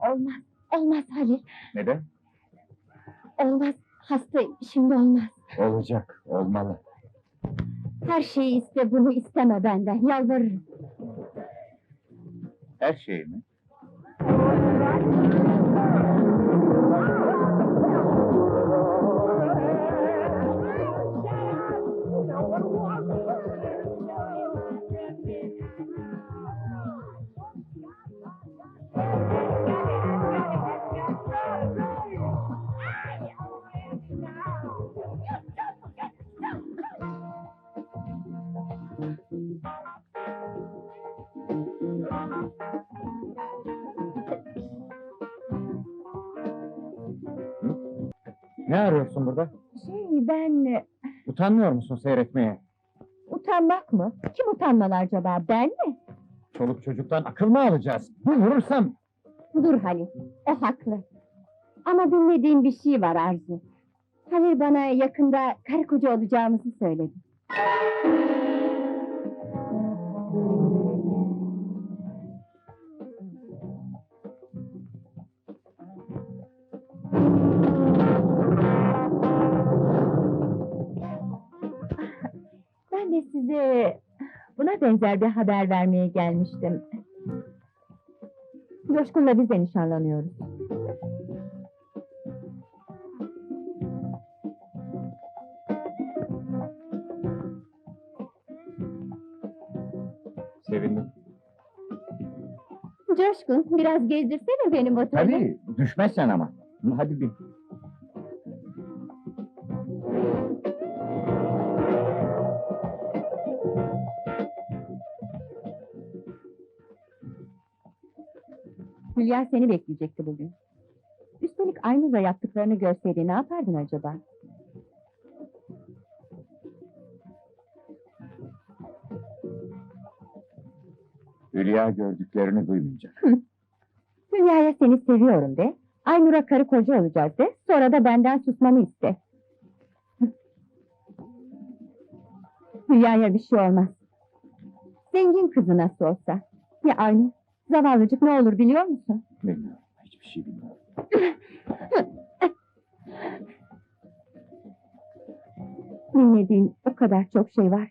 Olmaz, olmaz Halil. Neden? Olmaz, hastayım, şimdi olmaz. Olacak, olmalı. Her şeyi iste, bunu isteme benden, yalvarırım. Her şey mi? Ne arıyorsun burada? Şey, ben... e, Utanmıyor musun seyretmeye? Utanmak mı? Kim utanmalı acaba, ben mi? Çoluk çocuktan akıl mı alacağız? Bu vurursam Dur Halil, o haklı. Ama bilmediğim bir şey var Arzu. Halil bana yakında karı koca olacağımızı söyledi. Ben de size buna benzer bir haber vermeye gelmiştim. Coşkun'la biz de nişanlanıyoruz. Sevindim. Coşkun, biraz gezdirsene beni motorla. Tabii, düşmezsen ama. Hadi bin. Hülya seni bekleyecekti bugün. Üstelik Aynur'la yaptıklarını görseydi ne yapardın acaba? Hülya gördüklerini duymayacak. Hülya'ya seni seviyorum de. Aynur'a karı koca olacağız de. Sonra da benden susmamı iste. Hülya'ya bir şey olmaz. Zengin kızı nasıl olsa. Ya Aynur? Zavallıcık ne olur biliyor musun? Bilmiyorum, hiçbir şey bilmiyorum. Bilmediğin o kadar çok şey var.